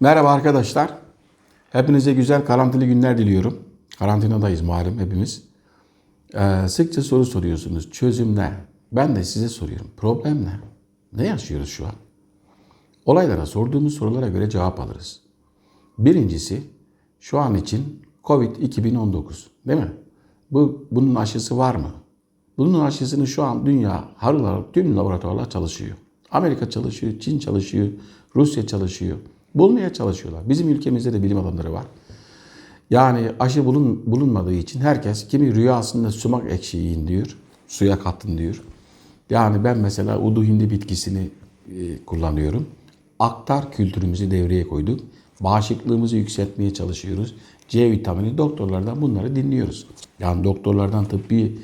Merhaba arkadaşlar. Hepinize güzel karantili günler diliyorum. Karantinadayız malum hepimiz. Ee, sıkça soru soruyorsunuz. Çözüm ne? Ben de size soruyorum. Problem ne? Ne yaşıyoruz şu an? Olaylara sorduğumuz sorulara göre cevap alırız. Birincisi şu an için Covid-2019 değil mi? Bu, bunun aşısı var mı? Bunun aşısını şu an dünya harıl harıl tüm laboratuvarlar çalışıyor. Amerika çalışıyor, Çin çalışıyor, Rusya çalışıyor. Bulmaya çalışıyorlar. Bizim ülkemizde de bilim adamları var. Yani aşı bulun, bulunmadığı için herkes kimi rüyasında sumak ekşi yiyin diyor. Suya katın diyor. Yani ben mesela udu hindi bitkisini e, kullanıyorum. Aktar kültürümüzü devreye koyduk. Bağışıklığımızı yükseltmeye çalışıyoruz. C vitamini doktorlardan bunları dinliyoruz. Yani doktorlardan tıbbi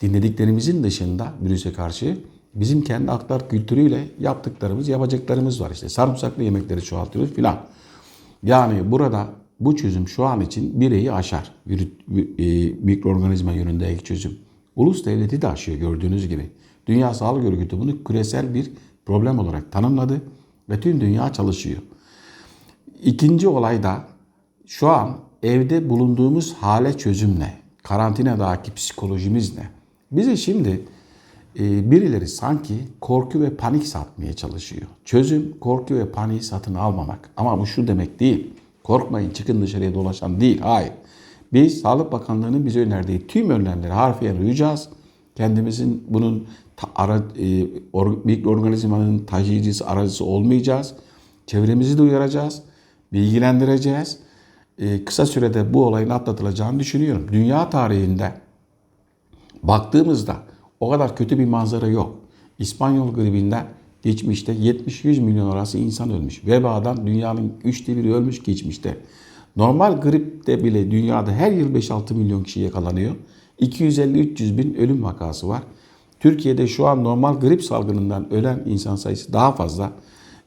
dinlediklerimizin dışında virüse karşı bizim kendi aktar kültürüyle yaptıklarımız, yapacaklarımız var. İşte sarımsaklı yemekleri çoğaltıyoruz filan. Yani burada bu çözüm şu an için bireyi aşar. E, mikroorganizma yönündeki çözüm. Ulus devleti de aşıyor gördüğünüz gibi. Dünya Sağlık Örgütü bunu küresel bir problem olarak tanımladı ve tüm dünya çalışıyor. İkinci olay da şu an evde bulunduğumuz hale çözüm ne? Karantinadaki psikolojimiz ne? Bize şimdi birileri sanki korku ve panik satmaya çalışıyor. Çözüm korku ve paniği satın almamak. Ama bu şu demek değil. Korkmayın çıkın dışarıya dolaşan değil. Hayır. Biz Sağlık Bakanlığı'nın bize önerdiği tüm önlemleri harfiyen uyacağız. Kendimizin bunun ara, e, or, mikroorganizmanın taşıyıcısı, aracısı olmayacağız. Çevremizi de uyaracağız. Bilgilendireceğiz. E, kısa sürede bu olayın atlatılacağını düşünüyorum. Dünya tarihinde baktığımızda o kadar kötü bir manzara yok. İspanyol gribinden geçmişte 70-100 milyon arası insan ölmüş. Vebadan dünyanın üçte biri ölmüş geçmişte. Normal gripte bile dünyada her yıl 5-6 milyon kişi yakalanıyor. 250-300 bin ölüm vakası var. Türkiye'de şu an normal grip salgınından ölen insan sayısı daha fazla.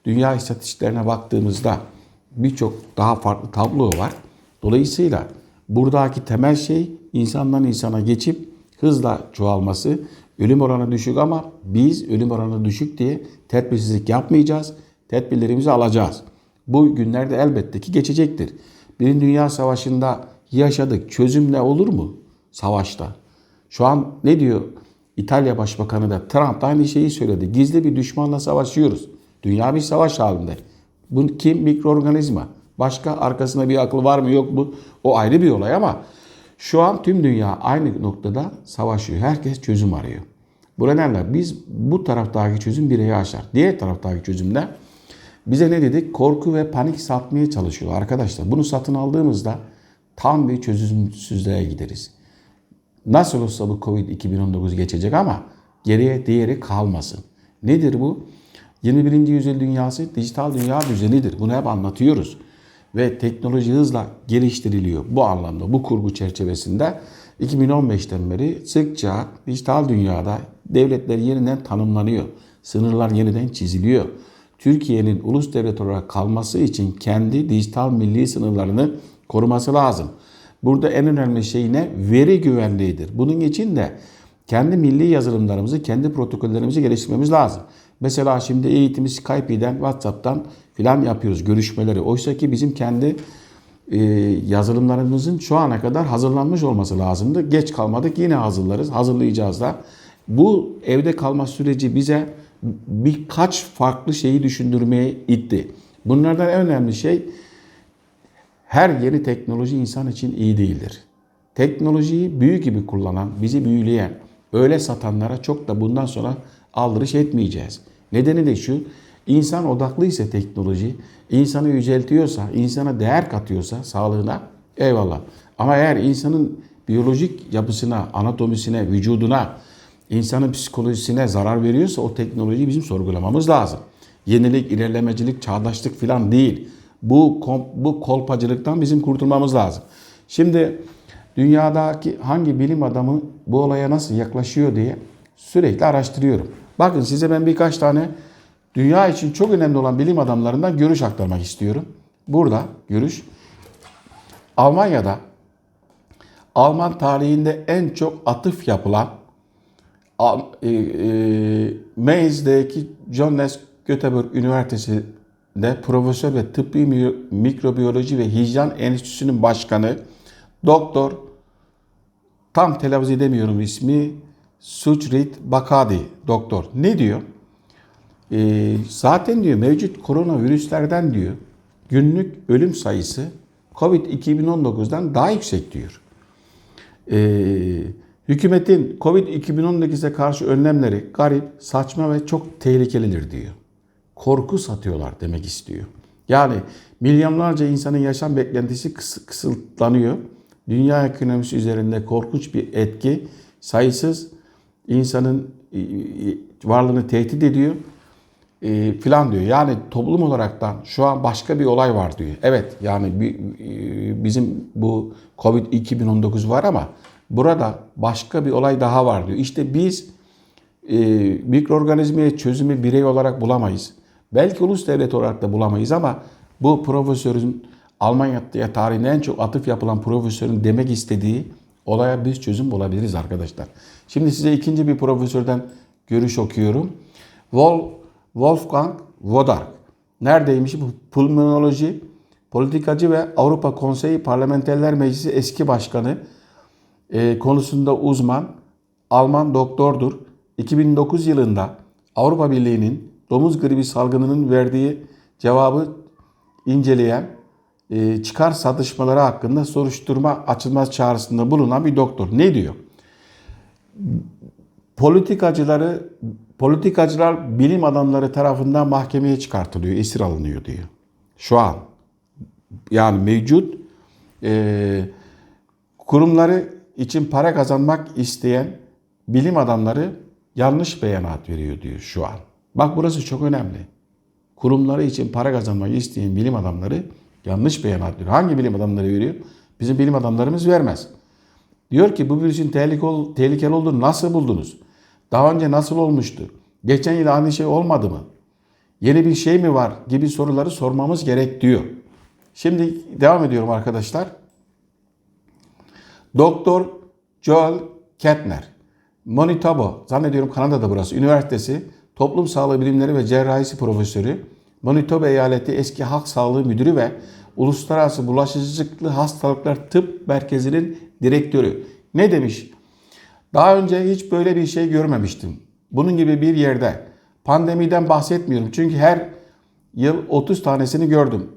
Dünya istatistiklerine baktığımızda birçok daha farklı tablo var. Dolayısıyla buradaki temel şey insandan insana geçip hızla çoğalması. Ölüm oranı düşük ama biz ölüm oranı düşük diye tedbirsizlik yapmayacağız. Tedbirlerimizi alacağız. Bu günlerde elbette ki geçecektir. Birinci Dünya Savaşı'nda yaşadık. Çözüm ne olur mu? Savaşta. Şu an ne diyor İtalya Başbakanı da Trump da aynı şeyi söyledi. Gizli bir düşmanla savaşıyoruz. Dünya bir savaş halinde. Bu kim? Mikroorganizma. Başka arkasında bir akıl var mı yok mu? O ayrı bir olay ama şu an tüm dünya aynı noktada savaşıyor. Herkes çözüm arıyor. Bu nedenle biz bu taraftaki çözüm bireyi aşar. Diğer taraftaki çözümde bize ne dedik? Korku ve panik satmaya çalışıyor arkadaşlar. Bunu satın aldığımızda tam bir çözümsüzlüğe gideriz. Nasıl olsa bu Covid-2019 geçecek ama geriye diğeri kalmasın. Nedir bu? 21. yüzyıl dünyası dijital dünya düzenidir. Bunu hep anlatıyoruz. Ve teknoloji hızla geliştiriliyor. Bu anlamda, bu kurgu çerçevesinde 2015'ten beri sıkça dijital dünyada devletler yeniden tanımlanıyor. Sınırlar yeniden çiziliyor. Türkiye'nin ulus devlet olarak kalması için kendi dijital milli sınırlarını koruması lazım. Burada en önemli şey ne? Veri güvenliğidir. Bunun için de kendi milli yazılımlarımızı, kendi protokollerimizi geliştirmemiz lazım. Mesela şimdi eğitimi Skype'den, WhatsApp'tan filan yapıyoruz görüşmeleri. Oysa ki bizim kendi e, yazılımlarımızın şu ana kadar hazırlanmış olması lazımdı. Geç kalmadık yine hazırlarız, hazırlayacağız da. Bu evde kalma süreci bize birkaç farklı şeyi düşündürmeye itti. Bunlardan en önemli şey her yeni teknoloji insan için iyi değildir. Teknolojiyi büyü gibi kullanan, bizi büyüleyen, öyle satanlara çok da bundan sonra aldırış etmeyeceğiz. Nedeni de şu, insan odaklı ise teknoloji, insanı yüceltiyorsa, insana değer katıyorsa sağlığına eyvallah. Ama eğer insanın biyolojik yapısına, anatomisine, vücuduna, insanın psikolojisine zarar veriyorsa o teknolojiyi bizim sorgulamamız lazım. Yenilik, ilerlemecilik, çağdaşlık falan değil. Bu, bu kolpacılıktan bizim kurtulmamız lazım. Şimdi dünyadaki hangi bilim adamı bu olaya nasıl yaklaşıyor diye sürekli araştırıyorum. Bakın size ben birkaç tane dünya için çok önemli olan bilim adamlarından görüş aktarmak istiyorum. Burada görüş. Almanya'da Alman tarihinde en çok atıf yapılan e, e, Mainz'deki Johannes Göteborg Üniversitesi de profesör ve tıbbi mi- mikrobiyoloji ve hijyen enstitüsünün başkanı doktor tam telaffuz edemiyorum ismi Suchrit Bakadi doktor. Ne diyor? Ee, zaten diyor mevcut koronavirüslerden diyor günlük ölüm sayısı Covid 2019'dan daha yüksek diyor. Ee, hükümetin Covid 2019'e karşı önlemleri garip, saçma ve çok tehlikelidir diyor. Korku satıyorlar demek istiyor. Yani milyonlarca insanın yaşam beklentisi kıs- kısıtlanıyor. Dünya ekonomisi üzerinde korkunç bir etki, sayısız insanın e, e, varlığını tehdit ediyor e, filan diyor. Yani toplum olaraktan şu an başka bir olay var diyor. Evet yani e, bizim bu Covid 2019 var ama burada başka bir olay daha var diyor. İşte biz mikroorganizmaya çözümü birey olarak bulamayız. Belki ulus devlet olarak da bulamayız ama bu profesörün Almanya'ya tarihinde en çok atıf yapılan profesörün demek istediği olaya biz çözüm bulabiliriz arkadaşlar. Şimdi size ikinci bir profesörden görüş okuyorum. Wol- Wolfgang Wodarg. Neredeymiş? Pulmonoloji, politikacı ve Avrupa Konseyi Parlamenterler Meclisi eski başkanı e, konusunda uzman Alman doktordur. 2009 yılında Avrupa Birliği'nin domuz gribi salgınının verdiği cevabı inceleyen çıkar satışmaları hakkında soruşturma açılmaz çağrısında bulunan bir doktor. Ne diyor? Politikacıları politikacılar bilim adamları tarafından mahkemeye çıkartılıyor, esir alınıyor diyor. Şu an yani mevcut e, kurumları için para kazanmak isteyen bilim adamları yanlış beyanat veriyor diyor şu an. Bak burası çok önemli. Kurumları için para kazanmak isteyen bilim adamları yanlış beyanat veriyor. Hangi bilim adamları veriyor? Bizim bilim adamlarımız vermez. Diyor ki bu virüsün tehlikeli olduğunu nasıl buldunuz? Daha önce nasıl olmuştu? Geçen yıl aynı şey olmadı mı? Yeni bir şey mi var? Gibi soruları sormamız gerek diyor. Şimdi devam ediyorum arkadaşlar. Doktor Joel Kettner, Manitoba, zannediyorum Kanada'da burası, üniversitesi toplum sağlığı bilimleri ve cerrahisi profesörü, Manitoba eyaleti eski halk sağlığı müdürü ve Uluslararası Bulaşıcılıklı Hastalıklar Tıp Merkezi'nin direktörü. Ne demiş? Daha önce hiç böyle bir şey görmemiştim. Bunun gibi bir yerde. Pandemiden bahsetmiyorum çünkü her yıl 30 tanesini gördüm.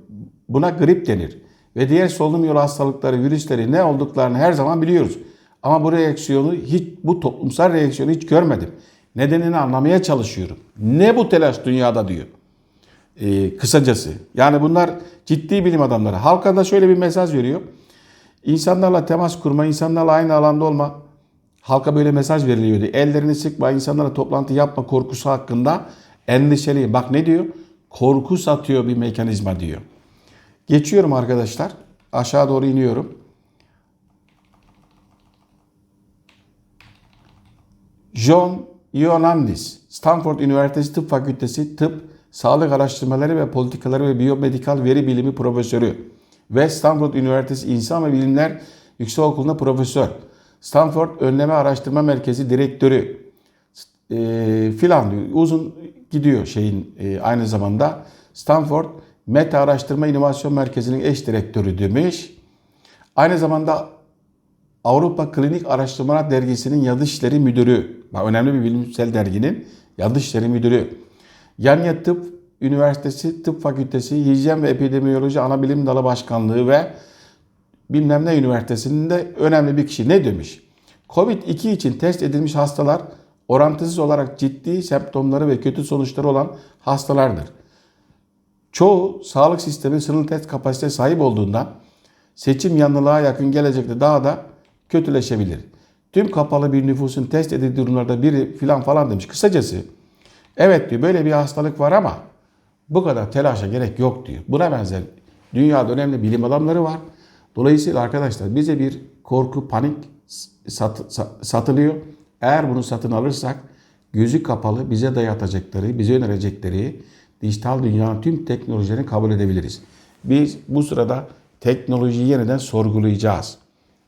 Buna grip denir. Ve diğer solunum yolu hastalıkları, virüsleri ne olduklarını her zaman biliyoruz. Ama bu reaksiyonu hiç, bu toplumsal reaksiyonu hiç görmedim. Nedenini anlamaya çalışıyorum. Ne bu telaş dünyada diyor. Ee, kısacası. Yani bunlar ciddi bilim adamları. Halka da şöyle bir mesaj veriyor. İnsanlarla temas kurma, insanlarla aynı alanda olma. Halka böyle mesaj veriliyordu. Ellerini sıkma, insanlarla toplantı yapma korkusu hakkında endişeli. Bak ne diyor? Korku satıyor bir mekanizma diyor. Geçiyorum arkadaşlar. Aşağı doğru iniyorum. John Ioannidis, Stanford Üniversitesi Tıp Fakültesi Tıp, Sağlık Araştırmaları ve Politikaları ve Biyomedikal Veri Bilimi Profesörü ve Stanford Üniversitesi İnsan ve Bilimler Yüksekokulu'nda profesör. Stanford Önleme Araştırma Merkezi Direktörü e, filan. Uzun gidiyor şeyin e, aynı zamanda. Stanford Meta Araştırma İnovasyon Merkezi'nin eş direktörü demiş. Aynı zamanda Avrupa Klinik Araştırmalar Dergisi'nin Yazı İşleri Müdürü. Önemli bir bilimsel derginin Yazı İşleri Müdürü. Yanya Tıp Üniversitesi Tıp Fakültesi Hijyen ve Epidemiyoloji Anabilim Dalı Başkanlığı ve bilmem ne üniversitesinin de önemli bir kişi ne demiş? Covid-2 için test edilmiş hastalar orantısız olarak ciddi semptomları ve kötü sonuçları olan hastalardır. Çoğu sağlık sistemi sınırlı test kapasiteye sahip olduğundan seçim yanlılığa yakın gelecekte daha da kötüleşebilir. Tüm kapalı bir nüfusun test edildiği durumlarda biri filan falan demiş. Kısacası evet diyor böyle bir hastalık var ama bu kadar telaşa gerek yok diyor. Buna benzer dünyada önemli bilim adamları var. Dolayısıyla arkadaşlar bize bir korku, panik sat, sa- satılıyor. Eğer bunu satın alırsak gözü kapalı bize dayatacakları, bize önerecekleri dijital dünyanın tüm teknolojilerini kabul edebiliriz. Biz bu sırada teknolojiyi yeniden sorgulayacağız.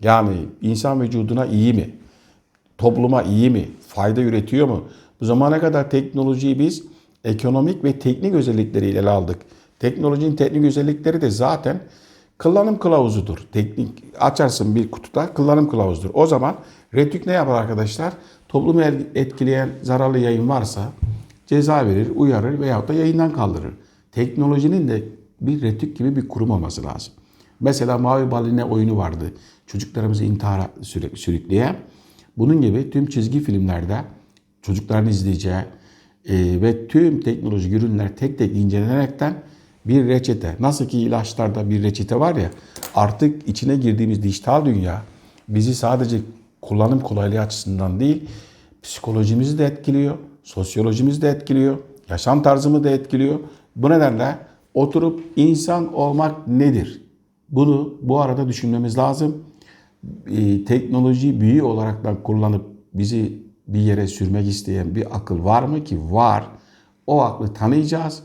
Yani insan vücuduna iyi mi? Topluma iyi mi? Fayda üretiyor mu? Bu zamana kadar teknolojiyi biz ekonomik ve teknik özellikleriyle ele aldık. Teknolojinin teknik özellikleri de zaten kullanım kılavuzudur. Teknik açarsın bir kutuda kullanım kılavuzudur. O zaman Retük ne yapar arkadaşlar? Toplumu etkileyen zararlı yayın varsa ceza verir, uyarır veyahut da yayından kaldırır. Teknolojinin de bir Retük gibi bir kurum olması lazım. Mesela Mavi Baline oyunu vardı. Çocuklarımızı intihara sürükleyen. Bunun gibi tüm çizgi filmlerde çocukların izleyeceği e, ve tüm teknolojik ürünler tek tek incelenerekten bir reçete. Nasıl ki ilaçlarda bir reçete var ya artık içine girdiğimiz dijital dünya bizi sadece kullanım kolaylığı açısından değil psikolojimizi de etkiliyor, sosyolojimizi de etkiliyor, yaşam tarzımı da etkiliyor. Bu nedenle oturup insan olmak nedir? Bunu bu arada düşünmemiz lazım. Ee, teknoloji büyü olarak da kullanıp bizi bir yere sürmek isteyen bir akıl var mı ki? Var. O aklı tanıyacağız.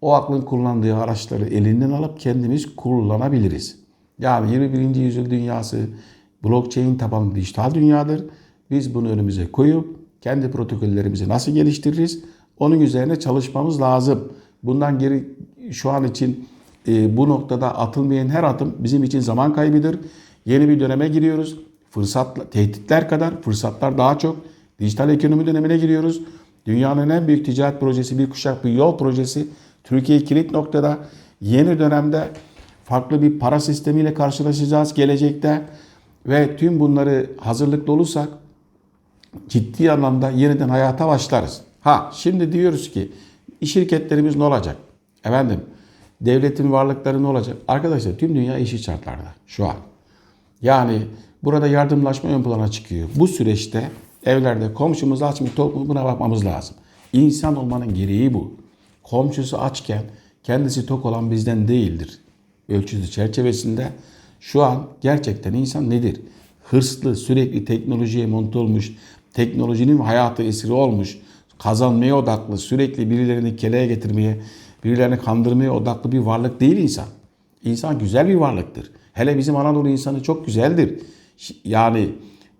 O aklın kullandığı araçları elinden alıp kendimiz kullanabiliriz. Yani 21. yüzyıl dünyası blockchain tabanlı dijital dünyadır. Biz bunu önümüze koyup kendi protokollerimizi nasıl geliştiririz? Onun üzerine çalışmamız lazım. Bundan geri şu an için e, bu noktada atılmayan her adım bizim için zaman kaybıdır. Yeni bir döneme giriyoruz. Fırsat, tehditler kadar fırsatlar daha çok. Dijital ekonomi dönemine giriyoruz. Dünyanın en büyük ticaret projesi, bir kuşak bir yol projesi. Türkiye kilit noktada. Yeni dönemde farklı bir para sistemiyle karşılaşacağız gelecekte. Ve tüm bunları hazırlıklı olursak ciddi anlamda yeniden hayata başlarız. Ha şimdi diyoruz ki şirketlerimiz ne olacak? Efendim devletin varlıkları ne olacak? Arkadaşlar tüm dünya eşit şartlarda şu an. Yani burada yardımlaşma ön plana çıkıyor. Bu süreçte evlerde komşumuz aç mı tok mu buna bakmamız lazım. İnsan olmanın gereği bu. Komşusu açken kendisi tok olan bizden değildir. Ölçüsü çerçevesinde şu an gerçekten insan nedir? Hırslı, sürekli teknolojiye monte olmuş, teknolojinin hayatı esiri olmuş, kazanmaya odaklı, sürekli birilerini keleye getirmeye, birilerini kandırmaya odaklı bir varlık değil insan. İnsan güzel bir varlıktır. Hele bizim Anadolu insanı çok güzeldir. Yani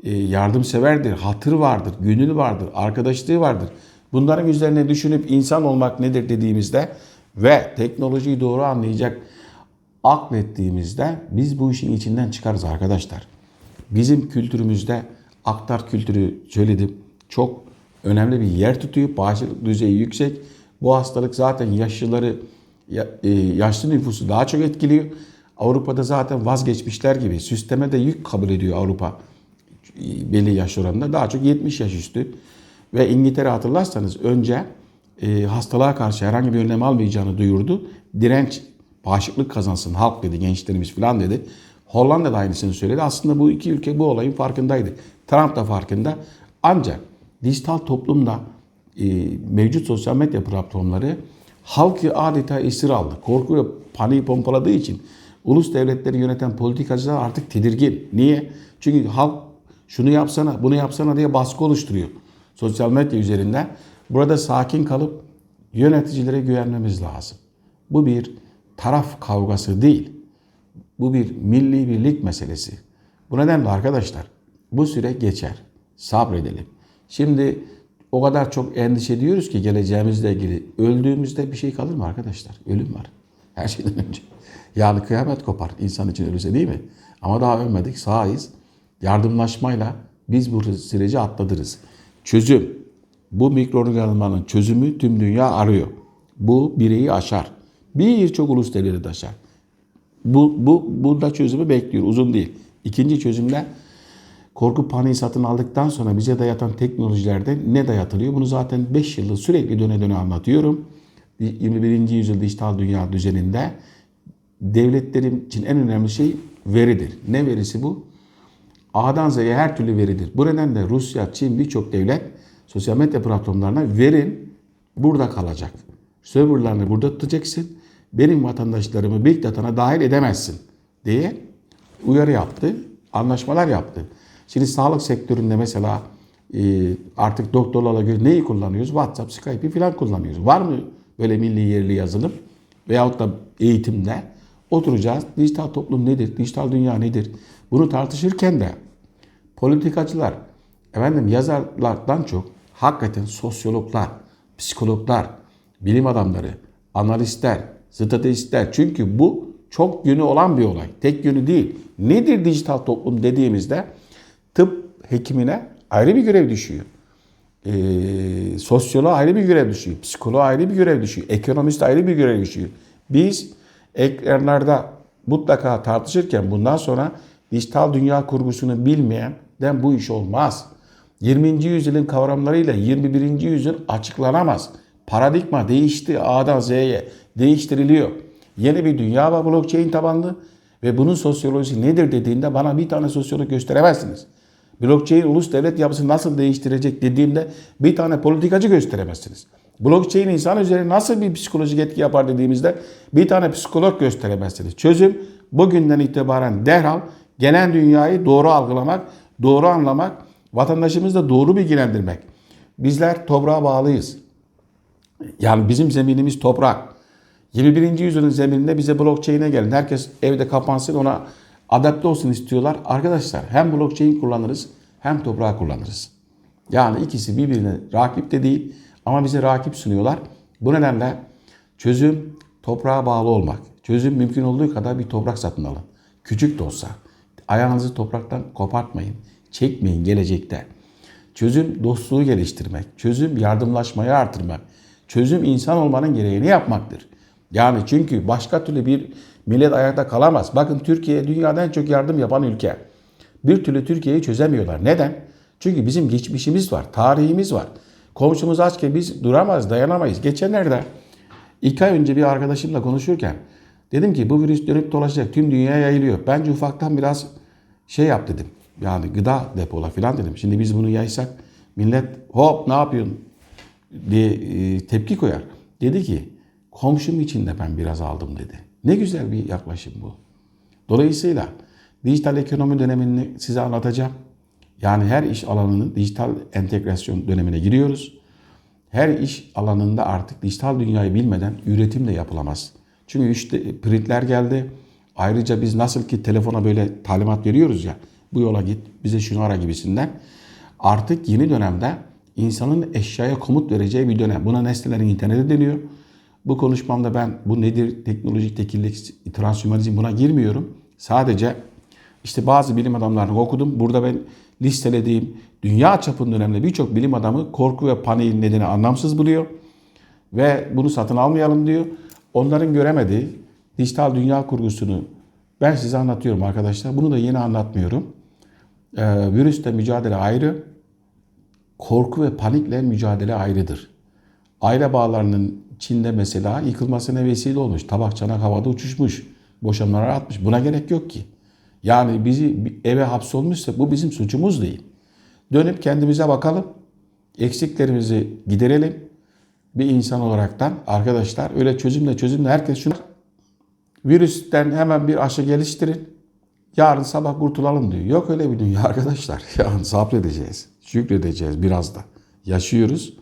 yardımseverdir, hatır vardır, gönül vardır, arkadaşlığı vardır. Bunların üzerine düşünüp insan olmak nedir dediğimizde ve teknolojiyi doğru anlayacak aklettiğimizde biz bu işin içinden çıkarız arkadaşlar. Bizim kültürümüzde aktar kültürü söyledim. Çok önemli bir yer tutuyor. Bağışıklık düzeyi yüksek. Bu hastalık zaten yaşlıları e, yaşlı nüfusu daha çok etkiliyor. Avrupa'da zaten vazgeçmişler gibi. Sisteme de yük kabul ediyor Avrupa belli yaş oranında. Daha çok 70 yaş üstü. Ve İngiltere hatırlarsanız önce e, hastalığa karşı herhangi bir önlem almayacağını duyurdu. Direnç, bağışıklık kazansın halk dedi, gençlerimiz falan dedi. Hollanda da aynısını söyledi. Aslında bu iki ülke bu olayın farkındaydı. Trump da farkında. Ancak dijital toplumda e, mevcut sosyal medya platformları halkı adeta esir aldı. Korku ve paniği pompaladığı için ulus devletleri yöneten politikacılar artık tedirgin. Niye? Çünkü halk şunu yapsana, bunu yapsana diye baskı oluşturuyor. Sosyal medya üzerinden. Burada sakin kalıp yöneticilere güvenmemiz lazım. Bu bir taraf kavgası değil. Bu bir milli birlik meselesi. Bu nedenle arkadaşlar bu süre geçer. Sabredelim. Şimdi o kadar çok endişe ediyoruz ki geleceğimizle ilgili. Öldüğümüzde bir şey kalır mı arkadaşlar? Ölüm var. Her şeyden önce. Yani kıyamet kopar insan için ölürse değil mi? Ama daha ölmedik sağız. Yardımlaşmayla biz bu süreci atlatırız. Çözüm. Bu mikroorganizmanın çözümü tüm dünya arıyor. Bu bireyi aşar. Birçok ulus devleti de aşar. Bu, bu, burada çözümü bekliyor. Uzun değil. İkinci çözümler korku paniği satın aldıktan sonra bize dayatan teknolojilerde ne dayatılıyor? Bunu zaten 5 yıldır sürekli döne döne anlatıyorum. 21. yüzyıl dijital dünya düzeninde devletlerin için en önemli şey veridir. Ne verisi bu? A'dan Z'ye her türlü veridir. Bu nedenle Rusya, Çin birçok devlet sosyal medya platformlarına verin burada kalacak. Serverlarını burada tutacaksın. Benim vatandaşlarımı Big Data'na dahil edemezsin diye uyarı yaptı. Anlaşmalar yaptı. Şimdi sağlık sektöründe mesela e, artık doktorlarla göre neyi kullanıyoruz? WhatsApp, Skype'i falan kullanıyoruz. Var mı böyle milli yerli yazılım? Veyahut da eğitimde oturacağız. Dijital toplum nedir? Dijital dünya nedir? Bunu tartışırken de politikacılar, efendim yazarlardan çok hakikaten sosyologlar, psikologlar, bilim adamları, analistler, stratejistler. Çünkü bu çok yönü olan bir olay. Tek yönü değil. Nedir dijital toplum dediğimizde tıp hekimine ayrı bir görev düşüyor. Ee, sosyoloğa ayrı bir görev düşüyor. Psikoloğa ayrı bir görev düşüyor. Ekonomiste ayrı bir görev düşüyor. Biz ekranlarda mutlaka tartışırken bundan sonra dijital dünya kurgusunu bilmeyenden bu iş olmaz. 20. yüzyılın kavramlarıyla 21. yüzyıl açıklanamaz. Paradigma değişti A'dan Z'ye değiştiriliyor. Yeni bir dünya var blockchain tabanlı ve bunun sosyolojisi nedir dediğinde bana bir tane sosyolog gösteremezsiniz. Blockchain ulus devlet yapısını nasıl değiştirecek dediğimde bir tane politikacı gösteremezsiniz. Blockchain insan üzerine nasıl bir psikolojik etki yapar dediğimizde bir tane psikolog gösteremezsiniz. Çözüm bugünden itibaren derhal gelen dünyayı doğru algılamak, doğru anlamak, vatandaşımızı da doğru bilgilendirmek. Bizler toprağa bağlıyız. Yani bizim zeminimiz toprak. 21. yüzyılın zemininde bize blockchain'e gelin. Herkes evde kapansın ona adapte olsun istiyorlar. Arkadaşlar hem blockchain kullanırız hem toprağı kullanırız. Yani ikisi birbirine rakip de değil ama bize rakip sunuyorlar. Bu nedenle çözüm toprağa bağlı olmak. Çözüm mümkün olduğu kadar bir toprak satın alın. Küçük de olsa. Ayağınızı topraktan kopartmayın. Çekmeyin gelecekte. Çözüm dostluğu geliştirmek. Çözüm yardımlaşmayı artırmak. Çözüm insan olmanın gereğini yapmaktır. Yani çünkü başka türlü bir millet ayakta kalamaz. Bakın Türkiye dünyada en çok yardım yapan ülke. Bir türlü Türkiye'yi çözemiyorlar. Neden? Çünkü bizim geçmişimiz var, tarihimiz var. Komşumuz açken biz duramaz, dayanamayız. Geçenlerde iki ay önce bir arkadaşımla konuşurken dedim ki bu virüs dönüp dolaşacak, tüm dünyaya yayılıyor. Bence ufaktan biraz şey yap dedim. Yani gıda depola falan dedim. Şimdi biz bunu yaysak millet hop ne yapıyorsun diye e, tepki koyar. Dedi ki komşum için de ben biraz aldım dedi. Ne güzel bir yaklaşım bu. Dolayısıyla dijital ekonomi dönemini size anlatacağım. Yani her iş alanının dijital entegrasyon dönemine giriyoruz. Her iş alanında artık dijital dünyayı bilmeden üretim de yapılamaz. Çünkü işte printler geldi. Ayrıca biz nasıl ki telefona böyle talimat veriyoruz ya. Bu yola git, bize şunu ara gibisinden. Artık yeni dönemde insanın eşyaya komut vereceği bir dönem. Buna nesnelerin interneti deniyor. Bu konuşmamda ben bu nedir teknolojik tekillik, transhumanizm buna girmiyorum. Sadece işte bazı bilim adamlarını okudum. Burada ben listelediğim dünya çapında önemli birçok bilim adamı korku ve paniğin nedeni anlamsız buluyor. Ve bunu satın almayalım diyor. Onların göremediği dijital dünya kurgusunu ben size anlatıyorum arkadaşlar. Bunu da yeni anlatmıyorum. Ee, virüsle mücadele ayrı. Korku ve panikle mücadele ayrıdır. Aile bağlarının Çin'de mesela yıkılmasına vesile olmuş. Tabak çanak havada uçuşmuş. Boşanmalar atmış. Buna gerek yok ki. Yani bizi eve hapsolmuşsa bu bizim suçumuz değil. Dönüp kendimize bakalım. Eksiklerimizi giderelim. Bir insan olaraktan arkadaşlar öyle çözümle çözümle herkes şunu virüsten hemen bir aşı geliştirin. Yarın sabah kurtulalım diyor. Yok öyle bir dünya arkadaşlar. Yani sabredeceğiz. Şükredeceğiz biraz da. Yaşıyoruz.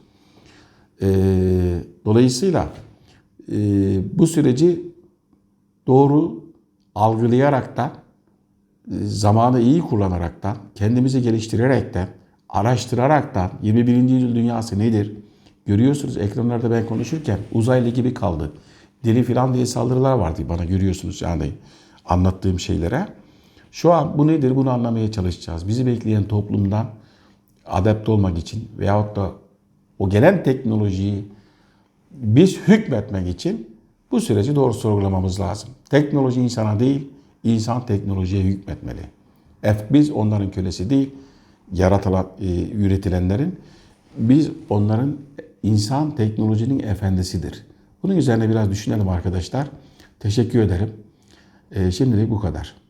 Ee, dolayısıyla e, bu süreci doğru algılayaraktan, zamanı iyi kullanaraktan, kendimizi geliştirerekten, araştıraraktan 21. yüzyıl dünyası nedir? Görüyorsunuz ekranlarda ben konuşurken uzaylı gibi kaldı. Deli filan diye saldırılar vardı bana görüyorsunuz yani anlattığım şeylere. Şu an bu nedir bunu anlamaya çalışacağız. Bizi bekleyen toplumdan adapte olmak için veyahut da o gelen teknolojiyi biz hükmetmek için bu süreci doğru sorgulamamız lazım. Teknoloji insana değil, insan teknolojiye hükmetmeli. Biz onların kölesi değil, yaratılan, e, üretilenlerin, biz onların insan teknolojinin efendisidir. Bunun üzerine biraz düşünelim arkadaşlar. Teşekkür ederim. E, şimdilik bu kadar.